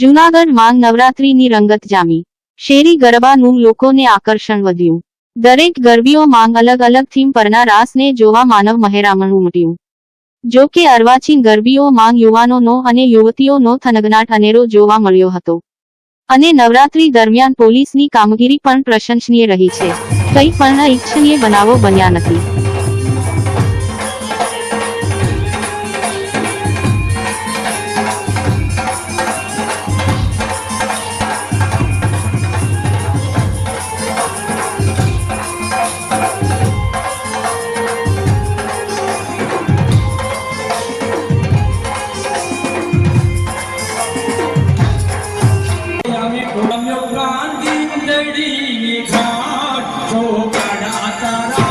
જૂનાગઢ માંગ નવરાત્રીની રંગત જામી. શેરી ગરબાનું લોકોને આકર્ષણ વધ્યું. દરેક ગરબીઓ માંગ અલગ અલગ થીમ પરના રાસને જોવા માનવ મહેરામણ ઉમટ્યું. જો કે અર્વાચીન ગરબીઓ માંગ યુવાનોનો અને યુવતીઓનો થનગનાટ અનેરો જોવા મળ્યો હતો. અને નવરાત્રી દરમિયાન પોલીસની કામગીરી પણ પ્રશંસનીય રહી છે. કંઈ પણ ઇચ્છનીય બનાવો બન્યા નથી. காற்றோ கடாத்தாரா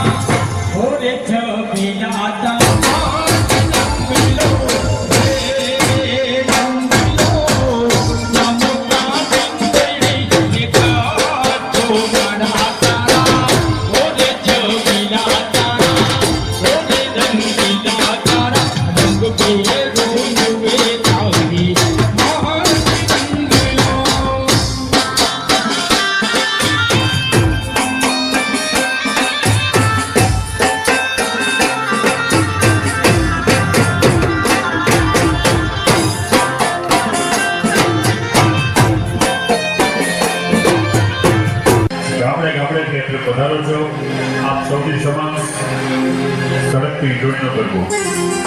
સડકથી જોઈનો કરવો જુનાગઢની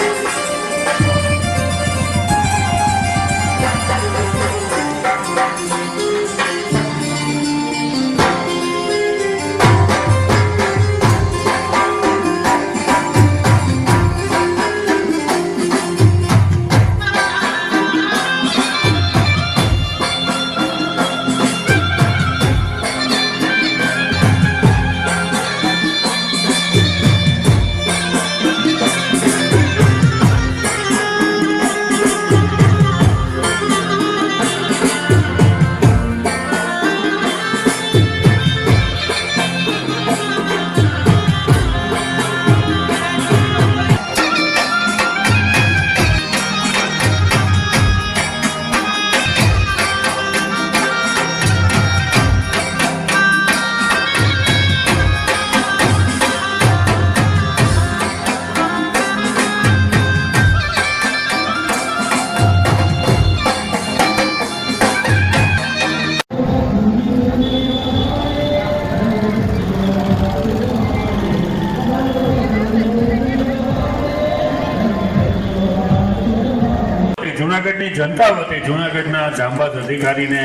જનતા વતી જૂનાગઢના જાંબાજ અધિકારીને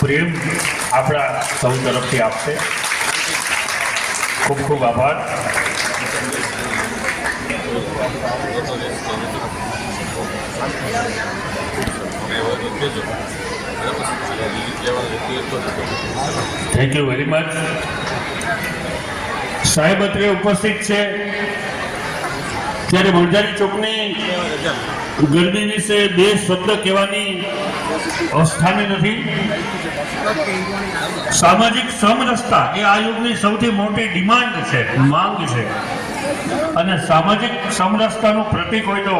પ્રેમ આપણા સૌ તરફથી આપશે. ખૂબ ખૂબ આભાર. થેન્ક યુ વેરી મચ સાહેબ અત્રે ઉપસ્થિત છે. ત્યારે વણઝારી ચોકની ગરમી વિશે બે શબ્દ કહેવાની અસ્થાને નથી. સામાજિક સમરસતા એ આ યુગની સૌથી મોટી ડિમાન્ડ છે, માંગ છે. અને સામાજિક સમરસતાનું પ્રતિક હોય તો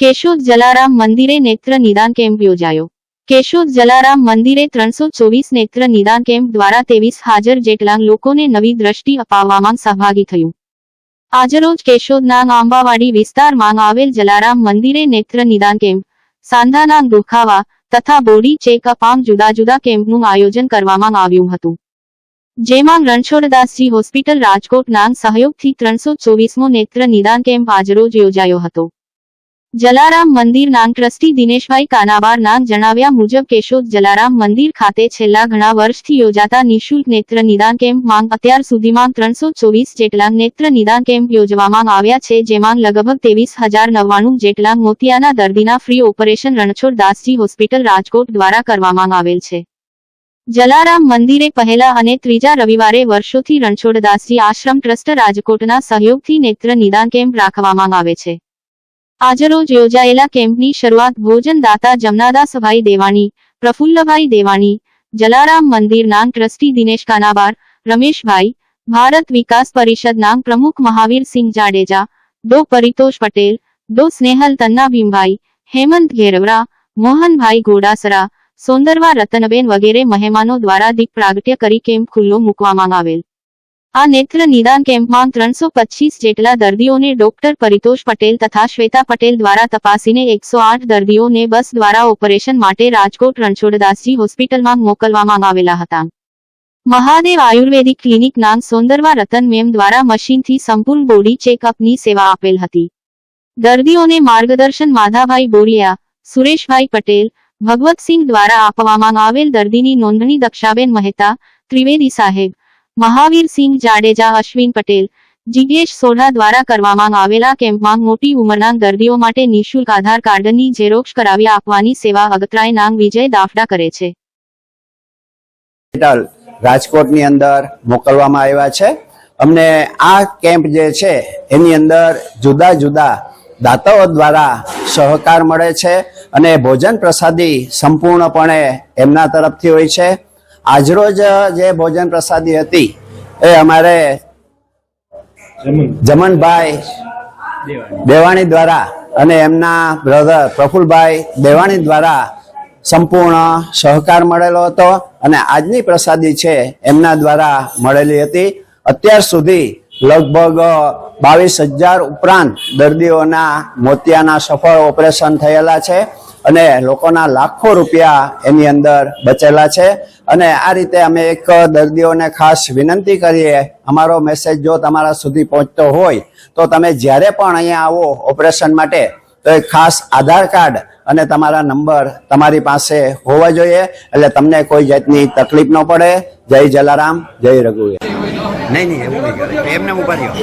કેશોદ જલારામ મંદિરે નેત્ર નિદાન કેમ્પ યોજાયો. કેશોદ જલારામ મંદિરે ત્રણસો ચોવીસ નેત્ર નિદાન કેમ્પ દ્વારા ત્રેવીસ હાજર જેટલા લોકોને નવી દ્રષ્ટિ અપાવવામાં સહભાગી થયું. આજરોજ કેશોદના આંબાવાડી વિસ્તારમાં આવેલ જલારામ મંદિરે નેત્ર નિદાન કેમ્પ, સાંધાના દુખાવા તથા બોડી ચેકઅપ આમ જુદા જુદા કેમ્પનું આયોજન કરવામાં આવ્યું હતું. જેમાં રણછોડદાસજી હોસ્પિટલ રાજકોટના સહયોગથી ત્રણસો ચોવીસમો નેત્ર નિદાન કેમ્પ આજરોજ યોજાયો હતો. જલારામ મંદિર નાંગ ટ્રસ્ટી દિનેશભાઈ કાનાબાર નામ જણાવ્યા મુજબ કેશોદ જલારામ મંદિર ખાતે છેલ્લા ઘણા વર્ષથી યોજાતા નિઃશુલ્ક નેત્ર નિદાન કેમ્પ માંગ અત્યાર સુધીમાં ત્રણસો ચોવીસ જેટલા નેત્ર નિદાન કેમ્પ યોજવામાં આવ્યા છે, જેમાં લગભગ ત્રેવીસ હજાર નવ્વાણું જેટલા મોતિયાના દર્દીના free operation Ranchhod Dasji hospital Rajkot દ્વારા કરવામાં આવેલ છે. જલારામ મંદિરે પહેલા અને ત્રીજા રવિવારે વર્ષોથી રણછોડદાસજી આશ્રમ ટ્રસ્ટ રાજકોટના સહયોગથી નેત્ર નિદાન કેમ્પ રાખવામાં આવે છે. આજરોજ યોજાયેલા કેમ્પની શરૂઆત ભોજનદાતા જમનાદાસભાઈ દેવાણી, પ્રફુલ્લભાઈ દેવાણી, જલારામ મંદિર નાંગ ટ્રસ્ટી દિનેશ કાનાબાર, રમેશભાઈ, ભારત વિકાસ પરિષદ નાંગ પ્રમુખ મહાવીરસિંહ જાડેજા ડો પરિતોષ પટેલ ડો સ્નેહલ તન્ના ભીમભાઈ હેમંત ઘેરવરા, મોહનભાઈ ગોડાસરા, સોંદરવા રતનબેન વગેરે મહેમાનો દ્વારા દીપ પ્રાગટ્ય કરી કેમ્પ ખુલ્લો મૂકવામાં આવેલ. આ નેત્ર નિદાન કેમ્પમાં ત્રણસો પચીસ જેટલા દર્દીઓને ડોક્ટર પરિતોષ પટેલ તથા શ્વેતા પટેલ દ્વારા તપાસીને એકસો દર્દીઓને બસ દ્વારા ઓપરેશન માટે રાજકોટ રણછોડદાસજી હોસ્પિટલમાં મોકલવામાં આવેલા હતા. મહાદેવ આયુર્વેદિક ક્લિનિક નામ સોંદરવા રતન મેમ દ્વારા મશીનથી સંપૂર્ણ બોડી ચેકઅપની સેવા આપેલ હતી. દર્દીઓને માર્ગદર્શન માધાભાઈ બોરિયા, સુરેશભાઈ પટેલ, ભગવતસિંહ દ્વારા આપવામાં આવેલ દર્દીની નોંધણી દક્ષાબેન મહેતા, ત્રિવેદી સાહેબ મહાવીરસિંહ જાડેજા, અશ્વિન પટેલ જિજ્ઞેશ સોઢા દ્વારા કરવામાં આવેલા કેમ્પમાં મોટી ઉંમરના દર્દીઓ માટે નિઃશુલ્ક આધાર કાર્ડની ઝેરોક્ષ કરાવી આપવાની સેવા અગતરાય નાંગ વિજય દાફડા કરે છે. રાજકોટની અંદર મોકલવામાં આવ્યા છે. અમને આ કેમ્પ જે છે, એની અંદર જુદા જુદા દાતાઓ દ્વારા સહકાર મળે છે અને ભોજન પ્રસાદી સંપૂર્ણપણે એમના તરફથી હોય છે. આજરોજ જે ભોજન પ્રસાદી હતી એ અમારે જમનભાઈ દેવાણી. દ્વારા અને એમના બ્રધર પ્રફુલભાઈ દેવાણી દ્વારા સંપૂર્ણ સહકાર મળેલો હતો અને આજની પ્રસાદી છે એમના દ્વારા મળેલી હતી. અત્યાર સુધી લગભગ બાવીસ હજાર ઉપરાંત દર્દીઓના મોતિયાના સફળ ઓપરેશન થયેલા છે. અને લોકોના લાખો રૂપિયા એની અંદર બચેલા છે. અને આ રીતે અમે એક દર્દીઓને ખાસ વિનંતી કરીએ અમારો મેસેજ જો તમારા સુધી પહોંચતો હોય તો તમે જ્યારે પણ અહીંયા આવો ઓપરેશન માટે તો એક ખાસ આધાર કાર્ડ અને તમારા નંબર તમારી પાસે હોવા જોઈએ. એટલે તમને કોઈ જાતની તકલીફ ન પડે. જય જલારામ જય રઘુવીર. નહીં નહીં એવું નહીં કરે. એમને ઊભા રહ્યો.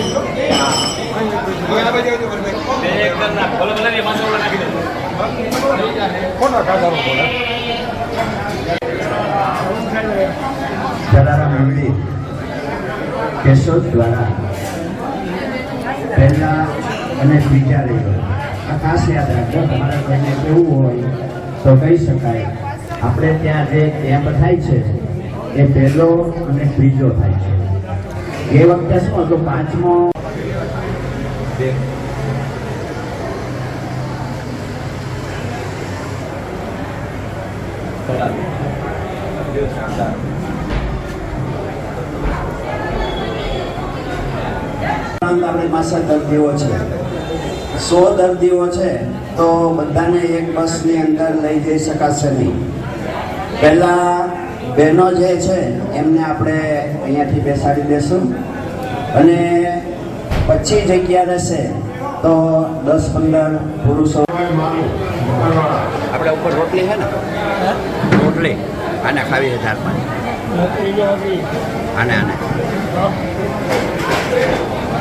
જલારામ એમડી, કેશોદ દ્વારા પહેલા અને બીજા રવિવાર આ ખાસ યાદ રાખજો, તમારા કોઈને કેવું હોય તો કહી શકાય. આપણે ત્યાં જે કેમ્પ થાય છે, એ પહેલો અને ત્રીજો થાય છે. એ વખતે શું હતું? પાંચમો પાસે દર્દીઓ છે. સો દર્દીઓ છે તો બધાને એક બસની અંદર લઈ જઈ શકાશે નહીં. પહેલા બહેનો જે છે એમને આપણે અહીંયાથી બેસાડી દેશું. અને પછી જગ્યા રહેશે તો દસ પંદર પુરુષો. આપણે ઉપર રોટલી છે ને? રોટલી. આને ખાવી છે ચાર પાંચ આને આને.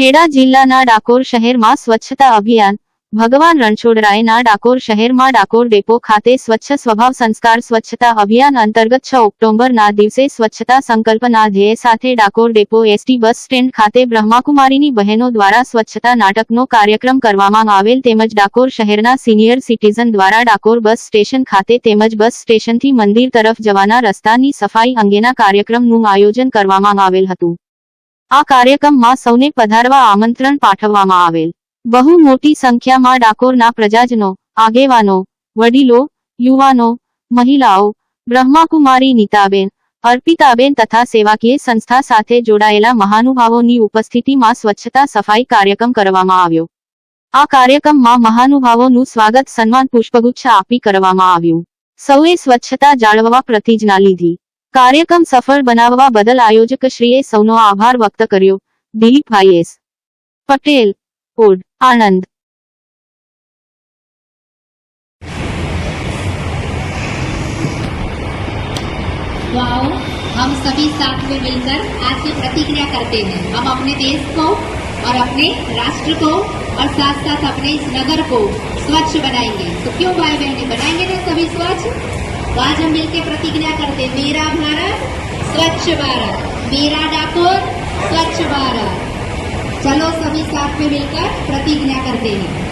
ખેડા જિલ્લાના ડાકોર શહેરમાં સ્વચ્છતા અભિયાન. ભગવાન રણછોડરાયના ડાકોર શહેરમાં ડાકોર ડેપો ખાતે સ્વચ્છ સ્વભાવ સંસ્કાર સ્વચ્છતા અભિયાન અંતર્ગત છ ઓક્ટોબરના દિવસે સ્વચ્છતા સંકલ્પના ધ્યેય સાથે Dakor depot ST bus stand ખાતે બ્રહ્માકુમારીની બહેનો દ્વારા સ્વચ્છતા નાટકનો કાર્યક્રમ કરવામાં આવેલ તેમજ ડાકોર શહેરના સિનિયર સિટીઝન દ્વારા ડાકોર બસ સ્ટેશન ખાતે તેમજ બસ સ્ટેશનથી મંદિર તરફ જવાના રસ્તાની સફાઈ અંગેના કાર્યક્રમનું આયોજન કરવામાં આવેલ હતું. આ કાર્યક્રમમાં સૌને પધારવા આમંત્રણ પાઠવવામાં આવેલ. બહુ મોટી સંખ્યામાં ડાકોરના પ્રજાજનો, આગેવાનો, વડીલો, યુવાનો, મહિલાઓ, બ્રહ્માકુમારી નીતાબેન, અર્પિતાબેન તથા સેવાકીય સંસ્થા સાથે જોડાયેલા મહાનુભાવોની ઉપસ્થિતિમાં સ્વચ્છતા સફાઈ કાર્યક્રમ કરવામાં આવ્યો. આ કાર્યક્રમમાં મહાનુભાવોનું સ્વાગત સન્માન પુષ્પગુચ્છ આપી કરવામાં આવ્યું. સૌએ સ્વચ્છતા જાળવવા પ્રતિજ્ઞા લીધી. કાર્યક્રમ સફળ બનાવવા બદલ આયોજકશ્રીએ સૌનો આભાર વ્યક્ત કર્યો દિલીપભાઈ એસ પટેલ ઓડ આણંદ तो आओ हम सभी साथ में मिलकर आज ये प्रतिज्ञा करते हैं हम अपने देश को और अपने राष्ट्र को और साथ साथ अपने इस नगर को स्वच्छ बनाएंगे तो क्यों भाई बहने बनाएंगे ना सभी स्वच्छ तो आज हम मिलकर प्रतिज्ञा करते मेरा भारत, स्वच्छ भारत। मेरा डाकोर, स्वच्छ भारत। चलो सभी साथ में मिलकर प्रतिज्ञा करते हैं।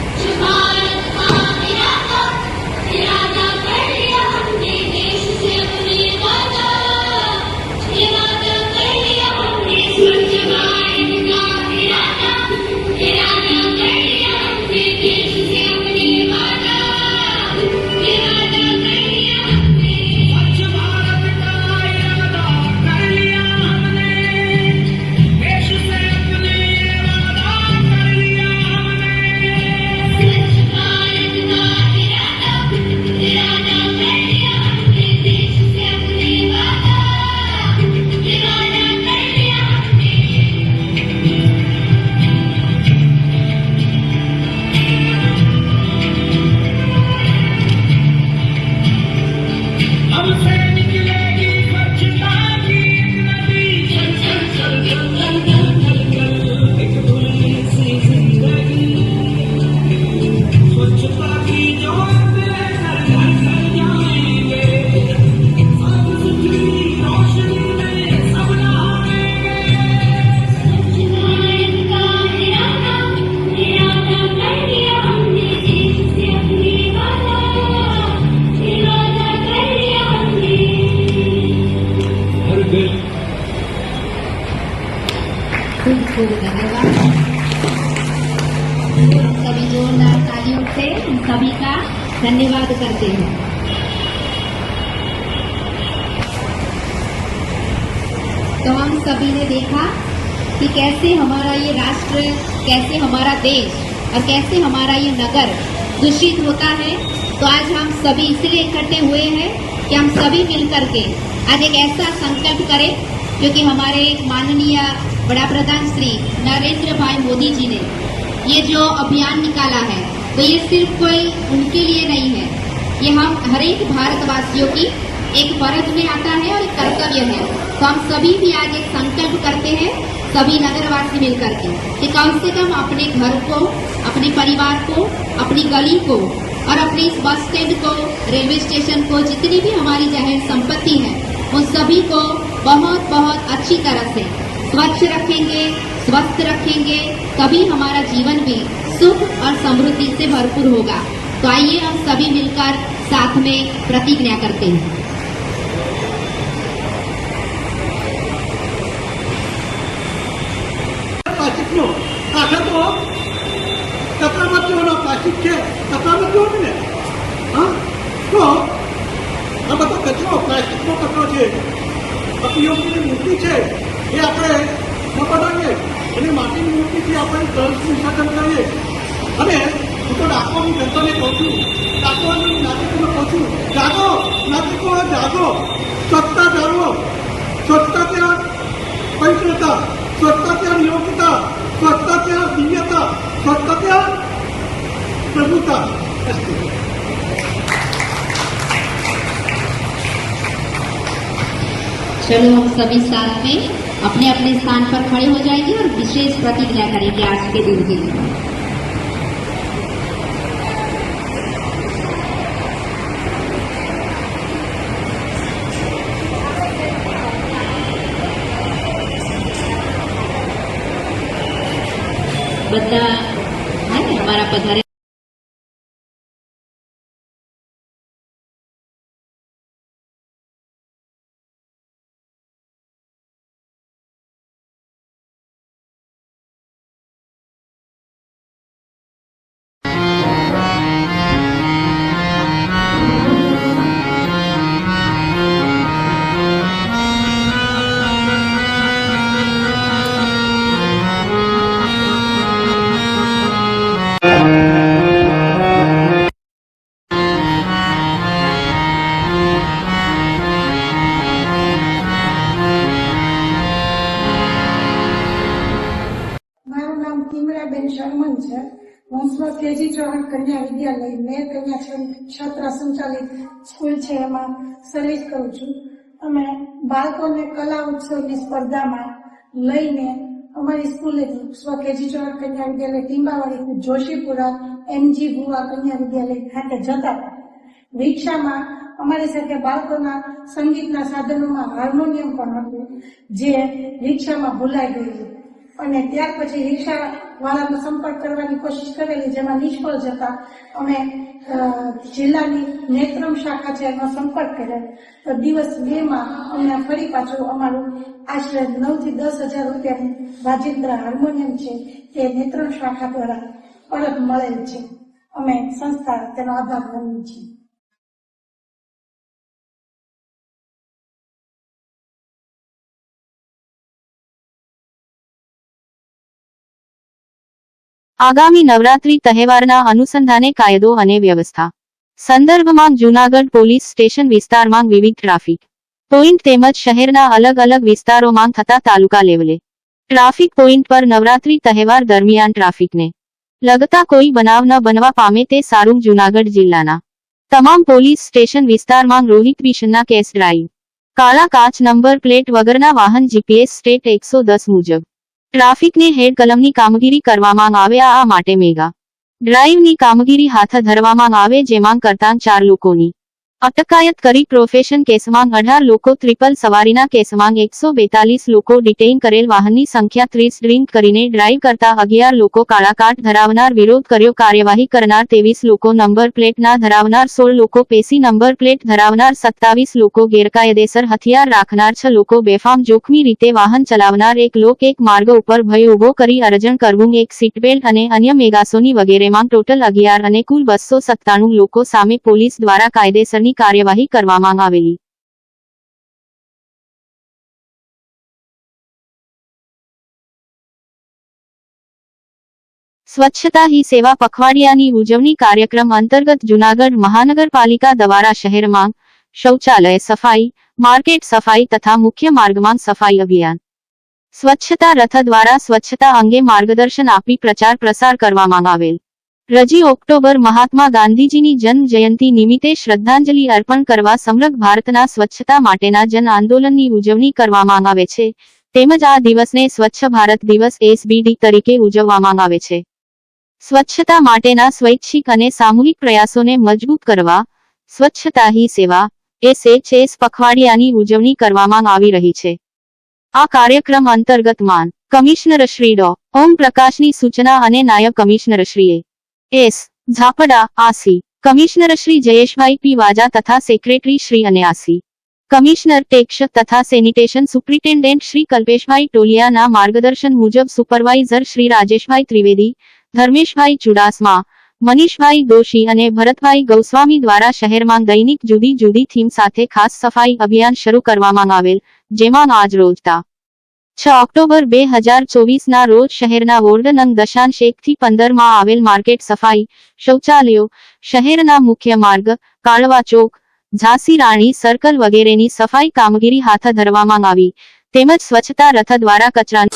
सभी का धन्यवाद करते हैं। तो हम सभी ने देखा कि कैसे हमारा ये राष्ट्र, कैसे हमारा देश और कैसे हमारा ये नगर दूषित होता है। तो आज हम सभी इसलिए इकट्ठे हुए हैं कि हम सभी मिलकर के आज एक ऐसा संकल्प करें क्योंकि हमारे माननीय बड़ा प्रधान श्री नरेंद्र भाई मोदी जी ने ये जो अभियान निकाला है तो ये सिर्फ़ कोई उनके लिए नहीं है। ये हम हर एक भारतवासियों की एक फ़र्ज़ में आता है और एक कर्तव्य है। तो हम सभी भी आज एक संकल्प करते हैं, सभी नगरवासी मिलकर के, कि कम से कम अपने घर को, अपने परिवार को, अपनी गली को और अपने इस बस स्टैंड को, रेलवे स्टेशन को, जितनी भी हमारी ज़ाहिर संपत्ति है, उन सभी को बहुत बहुत अच्छी तरह से स्वच्छ रखेंगे, स्वस्थ रखेंगे, तभी हमारा जीवन भी सुख और समृद्धि से भरपूर होगा तो आइए हम सभी मिलकर साथ में प्रतिज्ञा करते हैं त्या योग्यता स्वतःच्या दिव्यता स्वतःच्या प्रभुता। असते चलो हम सभी साथ में अपने अपने स्थान पर खड़े हो जाएँगे और विशेष प्रतिज्ञा करेंगे आज के दिन के लिए। બધા અમારા પધારે સંચાલિત સ્કૂલ છે, એમાં સર્વિસ કરું છું. અમે બાળકોને કલા ઉત્સવની સ્પર્ધામાં લઈને અમારી સ્કૂલેથી સ્વ કેજી ચૌહાણ કન્યા વિદ્યાલય, ટીંબાવાડી જોશીપુરા, એમજી ભુવા કન્યા વિદ્યાલય ખાતે જતા. રિક્ષામાં અમારી સાથે બાળકોના સંગીતના સાધનોમાં હાર્મોનિયમ પણ હતું, જે રિક્ષામાં ભૂલાઈ ગયેલું અને ત્યાર પછી રિક્ષા વાળાનો સંપર્ક કરવાની કોશિશ કરેલી, જેમાં નિષ્ફળ જતા અમે જિલ્લાની નેત્રમ શાખા છે એનો સંપર્ક કર્યો. તો દિવસ બે માં અમને ફરી પાછું અમારું આશરે નવથી દસ હજાર રૂપિયાનું રાજેન્દ્ર હાર્મોનિયમ છે તે નેત્રમ શાખા દ્વારા પરત મળેલ છે. અમે સંસ્થા તેનો આભાર માનીએ છીએ. આગામી નવરાત્રી તહેવારના અનુસંધાને કાયદો અને વ્યવસ્થા. સંદર્ભમાં જૂનાગઢ પોલીસ સ્ટેશન વિસ્તારમાં વિવિધ ટ્રાફિક પોઈન્ટ તેમજ શહેરના અલગ અલગ વિસ્તારોમાં થતા તાલુકા લેવલે. ટ્રાફિક પોઈન્ટ પર નવરાત્રી તહેવાર દરમિયાન ટ્રાફિકને લગતા કોઈ બનાવ ન બનવા પામે તે સારું જૂનાગઢ જિલ્લાના તમામ પોલીસ સ્ટેશન વિસ્તારમાં રોહિત વિશનના કેસ ડ્રાઈવ. કાળા કાચ નંબર પ્લેટ વગરના વાહન જીપીએસ સ્ટેટ એકસો દસ મુજબ. ટ્રાફિકને હેડ કલમની કામગીરી કરવામાં આવે, આ માટે મેગા ડ્રાઈવની કામગીરી હાથ ધરવામાં આવે, જેમાં કરતાં ચાર લોકોની અટકાયત કરી પ્રોફેશન કેસમાં અઢાર લોકો ત્રિપલ સવારીના કેસમાં એકસો બેતાલીસ લોકો ડિટેઇન કરેલ વાહનની સંખ્યા ત્રીસ ડ્રિંક કરીને ડ્રાઈવ કરતા અગિયાર લોકો કાળાકાટ ધરાવનાર વિરોધ કર્યો. કાર્યવાહી કરનાર ત્રેવીસ લોકો નંબર પ્લેટ ના ધરાવનાર સોળ લોકો પેસી નંબર પ્લેટ ધરાવનાર સત્તાવીસ લોકો ગેરકાયદેસર હથિયાર રાખનાર છ લોકો બેફામ જોખમી રીતે વાહન ચલાવનાર એક લોક એક માર્ગ ઉપર ભય ઊભો કરી અરજણ કરવું. એક સીટબેલ્ટ અને અન્ય મેગાસોની વગેરેમાં ટોટલ અગિયાર અને કુલ બસો સત્તાણું લોકો સામે પોલીસ દ્વારા કાયદેસરની કાર્યવાહી કરવામાં આવેલી. સ્વચ્છતા હી સેવા પખવાડિયાની ઉજવણી કાર્યક્રમ અંતર્ગત જૂનાગઢ મહાનગરપાલિકા દ્વારા શહેરમાં શૌચાલય સફાઈ, માર્કેટ સફાઈ તથા મુખ્ય માર્ગમાં સફાઈ અભિયાન. સ્વચ્છતા રથ દ્વારા સ્વચ્છતા અંગે માર્ગદર્શન આપી પ્રચાર પ્રસાર કરવામાં આવેલ. રજી ઓક્ટોબર મહાત્મા ગાંધીજીની જન્મ જયંતિ નિમિત્તે શ્રદ્ધાંજલિ અર્પણ કરવા સમગ્ર ભારતના સ્વચ્છતા માટેના જન આંદોલનની ઉજવણી કરવામાં આવે છે. તેમજ આ દિવસને સ્વચ્છ ભારત દિવસ એસબીડી તરીકે ઉજવવામાં આવે છે. સ્વચ્છતા માટેના સ્વૈચ્છિક અને સામૂહિક પ્રયાસોને મજબૂત કરવા, સ્વચ્છતા હી સેવા, એસએચએસ પખવાડિયાની ઉજવણી કરવામાં આવી રહી છે. આ કાર્યક્રમ અંતર્ગત માન કમિશનર શ્રી ડો. ઓમ પ્રકાશની સૂચના અને નાયબ કમિશનર શ્રીએ S. ઝાપડા, આસી. Commissioner Shri Jayeshbhai P. વાજા તથા સેક્રેટરી શ્રી અને કમિશનર ટેક્ષ તથા સેનિટેશન સુપ્રિન્ટેન્ડન્ટ શ્રી કલ્પેશભાઈ ટોલિયાના માર્ગદર્શન મુજબ સુપરવાઇઝર શ્રી રાજેશભાઈ ત્રિવેદી, ધર્મેશભાઈ ચુડાસમા, મનીષભાઈ દોશી અને ભરતભાઈ ગૌસ્વામી દ્વારા શહેરમાં દૈનિક જુદી જુદી થીમ સાથે ખાસ સફાઈ અભિયાન શરૂ કરવામાં આવેલ, જેમાં આજ રોજતા છ ઓક્ટોબર બે હજાર ચોવીસના રોજ શહેરના વોર્ડ નંગ દશાંશ એક થી પંદરમાં આવેલ માર્કેટ સફાઈ શૌચાલયો, શહેરના મુખ્ય માર્ગ, કાળવા ચોક, ઝાંસી રાણી સર્કલ વગેરેની સફાઈ કામગીરી હાથ ધરવામાં આવી. તેમજ સ્વચ્છતા રથ દ્વારા કચરા